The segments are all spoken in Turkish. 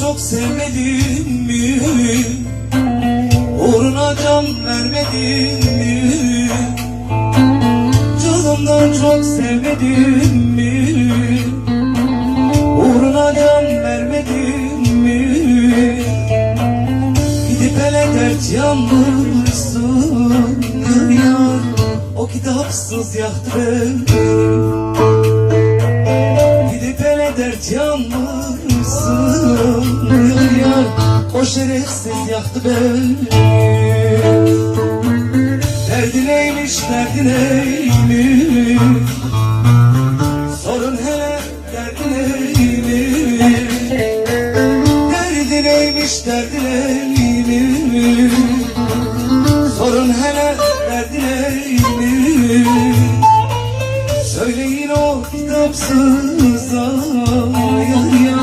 çok sevmedim mi? Uğruna can vermedim mi? Canımdan çok sevmedim mi? Uğruna can vermedim mi? Gidip hele dert yanmışsın Yar, o kitapsız yaktı beni Gidip hele dert yanmışsın o şerefsiz yaktı beni. Derdi neymiş derdi neymiş? Sorun hele derdi neymiş? Derdi neymiş derdi neymiş? Sorun hele derdi neymiş? Söyleyin o kitapsıza Yar yar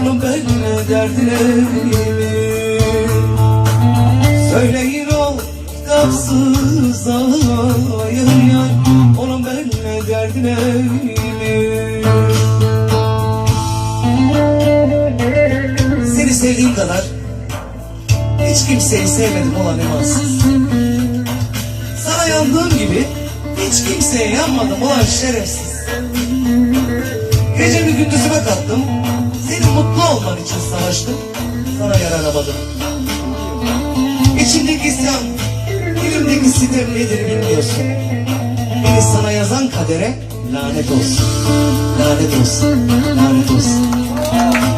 onun benimle derdi neymiş Söyleyin o kitapsıza Yar yar onun benimle derdi neymiş Seni sevdiğim kadar hiç kimseyi sevmedim olan imansız. Sana yandığım gibi hiç kimseye yanmadım olan şerefsiz. Gecemi gündüzüme kattım. Olman için savaştım. Sana yararamadım. İçimdeki isyan, dilimdeki sitem nedir bilmiyorsun. Beni sana yazan kadere lanet olsun. Lanet olsun. Lanet olsun.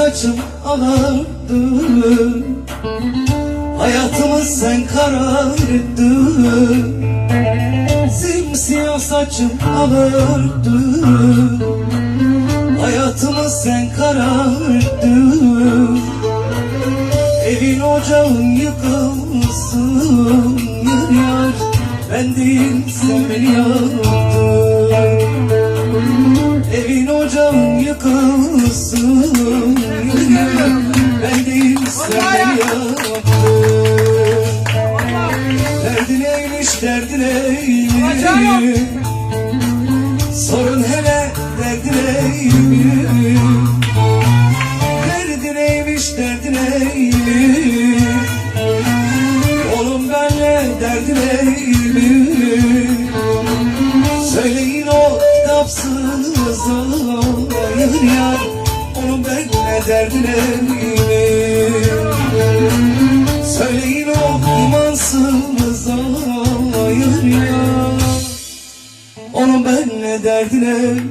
Saçım ağardı. Hayatımı sen karardın Simsiyah saçım ağardı. Hayatımı sen karardın Evin ocağın yıkılsın Yar yar. Ben değil sen beni yardın Evin ocağın yıkılsın sen beni yaptın Derdi neymiş derdi neymiş Sorun hele derdi neymiş Derdi neymiş derdi neymiş Oğlum benle derdi neymiş Söyleyin o kitapsız Yar yar Onun benimle derdi neymiş Onun ben ne dertlerimin